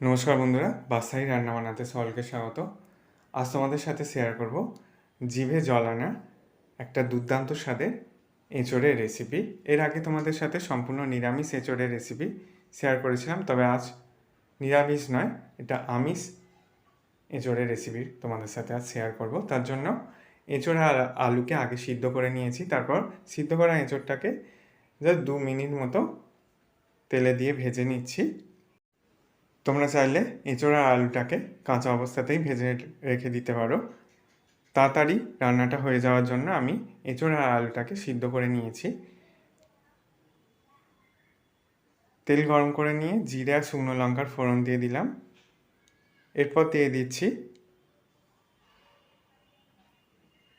নমস্কার বন্ধুরা, বাসাই রান্না বানাতে সকলকে স্বাগত। আজ তোমাদের সাথে শেয়ার করব জিভে জল আনা একটা দুর্দান্ত স্বাদের এঁচড়ের রেসিপি এর আগে তোমাদের সাথে সম্পূর্ণ নিরামিষ এঁচড়ের রেসিপি শেয়ার করেছিলাম, তবে আজ নিরামিষ নয়, এটা আমিষ এঁচড়ের রেসিপি তোমাদের সাথে আজ শেয়ার করব। তার জন্য এঁচড় আর আলুকে আগে সিদ্ধ করে নিয়েছি, তারপর সিদ্ধ করা এঁচড়টাকে জাস্ট দু মিনিট মতো তেলে দিয়ে ভেজে নিচ্ছি। তোমরা চাইলে এঁচড় আলুটাকে কাঁচা অবস্থাতেই ভেজে রেখে দিতে পারো। তাড়াতাড়ি রান্নাটা হয়ে যাওয়ার জন্য আমি এঁচড় আলুটাকে সিদ্ধ করে নিয়েছি। তেল গরম করে নিয়ে জিরে আর শুকনো লঙ্কার ফোড়ন দিয়ে দিলাম। এরপর দিয়ে দিচ্ছি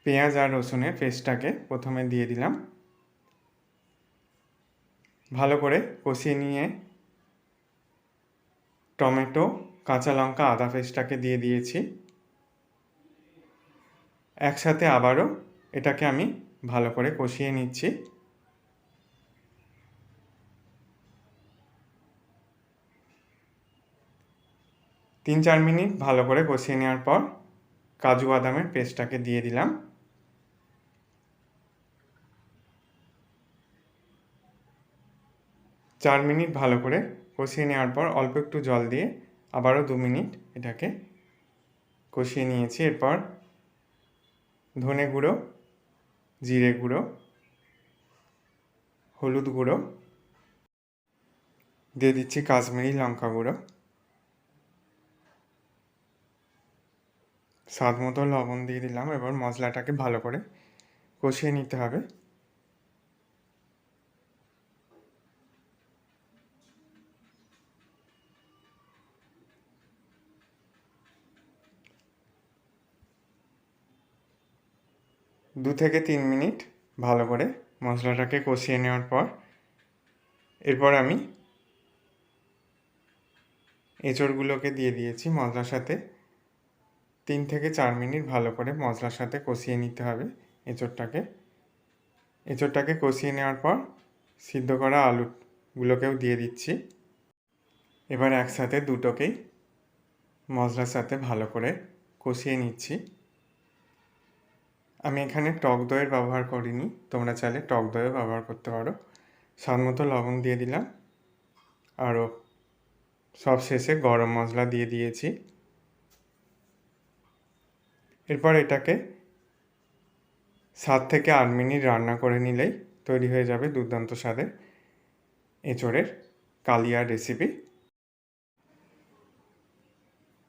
পেঁয়াজ আর রসুনের পেস্টটাকে প্রথমে দিয়ে দিলাম। ভালো করে কষিয়ে নিয়ে টমেটো, কাঁচা লঙ্কা, আদা পেস্টটাকে দিয়ে দিয়েছি। একসাথে আবারও এটাকে আমি ভালো করে কষিয়ে নিচ্ছি। তিন চার মিনিট ভালো করে কষিয়ে নেওয়ার পর কাজু বাদামের পেস্টটাকে দিয়ে দিলাম। চার মিনিট ভালো করে কষিয়ে নেওয়ার পর অল্প একটু জল দিয়ে আবারও দু মিনিট এটাকে কষিয়ে নিয়েছি। এরপর ধনে গুঁড়ো, জিরে গুঁড়ো, হলুদ গুঁড়ো, দিয়ে দিচ্ছি কাশ্মীরি লঙ্কা গুঁড়ো। স্বাদ মতো লবণ দিয়ে দিলাম। এবার মশলাটাকে ভালো করে কষিয়ে নিতে হবে। দু থেকে তিন মিনিট ভালো করে মশলাটাকে কষিয়ে নেওয়ার পর এরপর আমি এঁচড়গুলোকে দিয়ে দিয়েছি মশলার সাথে। তিন থেকে চার মিনিট ভালো করে মশলার সাথে কষিয়ে নিতে হবে এঁচড়টাকে। এঁচড়টাকে কষিয়ে নেওয়ার পর সিদ্ধ করা আলুগুলোকেও দিয়ে দিচ্ছি। এবার একসাথে দুটোকেই মশলার সাথে ভালো করে কষিয়ে নিচ্ছি। আমি এখানে টক দইয়ের ব্যবহার করিনি, তোমরা চাইলে টক দইও ব্যবহার করতে পারো। স্বাদ মতো লবণ দিয়ে দিলাম। আরও সব শেষে গরম মশলা দিয়ে দিয়েছি। এরপর এটাকে সাত থেকে আট মিনিট রান্না করে নিলেই তৈরি হয়ে যাবে দুর্দান্ত স্বাদের এঁচড়ের কালিয়া রেসিপি।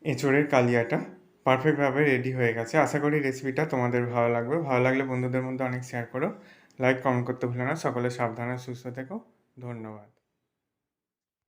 এঁচড়ের কালিয়াটা পারফেক্টভাবে রেডি হয়ে গেছে। আশা করি রেসিপিটা তোমাদের ভালো লাগবে। ভালো লাগলে বন্ধুদের মধ্যে অনেক শেয়ার করো। লাইক কমেন্ট করতে ভুলো না। সকলে সাবধানে সুস্থ থেকো। ধন্যবাদ।